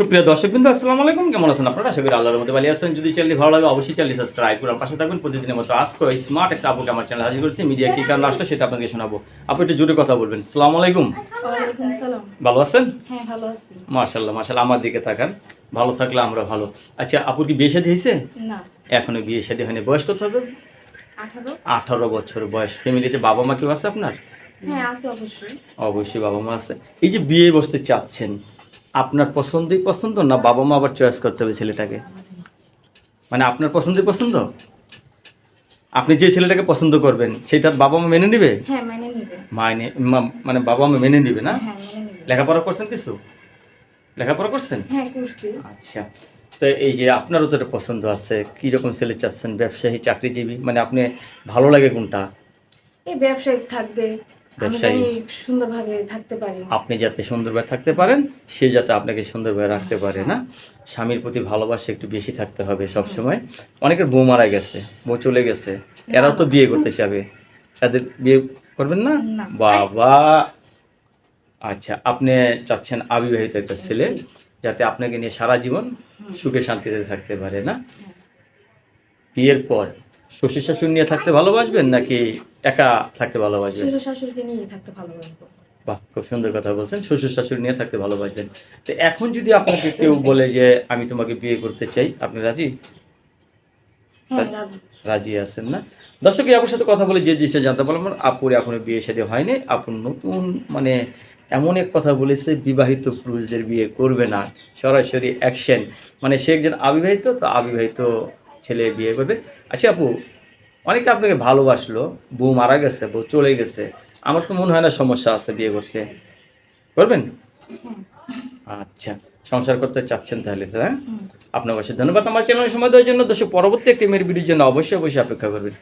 সুপ্রিয় দর্শক বিন্দু আসসালামু আলাইকুম। কেমন আছেন আপনারা? আশা করি আল্লাহর মধ্যে ভালো আছেন। যদি চ্যানেল ভালো লাগে অবশ্যই চ্যানেল সাবস্ক্রাইব করুন পাশে থাকুন প্রতিদিনের মতো আজ করে স্মার্ট একটা আপুকে আমার চ্যানেল হাজির করছি। মিডিয়া কি কারণ আসলে সেটা আপনাকে শোনাবো। আপনি একটু জোরে কথা বলবেন। সালাম আলাইকুম। ভালো আছেন? হ্যাঁ ভালো আছি। আমার দিকে তাকান। ভালো থাকলে আমরা ভালো। আচ্ছা আপুর কি বিয়ে শাদী হয়েছে? না। এখনও বিয়ে শাদী হয়নি। বয়স কত হবে? আঠারো। আঠারো বছর বয়স। ফ্যামিলিতে বাবা মা কেউ আছে আপনার? হ্যাঁ আছে অবশ্যই। অবশ্যই বাবা মা আছে। এই যে বিয়ে বসতে চাচ্ছেন আপনার পছন্দই পছন্দ না বাবা মা আবার চয়েস করতে হবে ছেলেটাকে? মানে আপনার পছন্দই পছন্দ? আপনি যে ছেলেটাকে পছন্দ করবেন সেটা বাবা মা মেনে নেবে? হ্যাঁ নিবে। মাইনে মা- মানে বাবা মা মেনে নেবে না? হ্যাঁ মেনে লেখাপড়া করছেন কিছু? লেখাপড়া করছেন? হ্যাঁ আচ্ছা। তো এই যে আপনারও তো একটা পছন্দ আছে কীরকম ছেলে চাচ্ছেন? ব্যবসায়ী চাকরিজীবী? মানে আপনি ভালো লাগে কোনটা? এই ব্যবসায়িক থাকবে। ব্যবসায়ী। সুন্দরভাবে থাকতে পারি। আপনি যাতে সুন্দরভাবে থাকতে পারেন সে যাতে আপনাকে সুন্দরভাবে রাখতে পারে না? স্বামীর প্রতি ভালোবাসা একটু বেশি থাকতে হবে সব সময় অনেকের বউ মারা গেছে বউ চলে গেছে এরাও তো বিয়ে করতে চাবে। তাদের বিয়ে করবেন না? না। বাবা! আচ্ছা আপনি চাচ্ছেন অবিবাহিত একটা ছেলে যাতে আপনাকে নিয়ে সারা জীবন সুখে শান্তিতে থাকতে পারে না? বিয়ের পর শ্বশুর শাশুড়ি নিয়ে থাকতে ভালোবাসবেন নাকি একা থাকতে ভালোবাসবেন? শ্বশুর শাশুড়িকে নিয়ে থাকতে ভালোবাসবো। বাহ খুব সুন্দর কথা বলছেন শ্বশুর শাশুড়ি নিয়ে থাকতে ভালোবাসবেন। তো এখন যদি আপনাকে কেউ বলে যে আমি তোমাকে বিয়ে করতে চাই আপনি রাজি? হ্যাঁ রাজি। আছেন না? দর্শক আপুর সাথে কথা বলে যে জিনিসটা জানতে পারলাম আপুর এখনও বিয়ে শাদী হয়নি আপুর নতুন মানে এমন এক কথা বলেছে বিবাহিত পুরুষদের বিয়ে করবে না সরাসরি অ্যাকশন মানে সে একজন অবিবাহিত তো অবিবাহিত ছেলে বিয়ে করবে। আচ্ছা আপু অনেকে আপনাকে ভালোবাসলো বউ মারা গেছে বউ চলে গেছে আমার তো মনে হয় না সমস্যা আছে বিয়ে করতে। করবেন? আচ্ছা সংসার করতে চাচ্ছেন তাহলে হ্যাঁ? আপনার অবশ্যই ধন্যবাদ। আমার চ্যানেলের সময় দেওয়ার জন্য দর্শক পরবর্তী একটি মেয়ের ভিডিওর জন্য অবশ্যই অবশ্যই অপেক্ষা করবেন।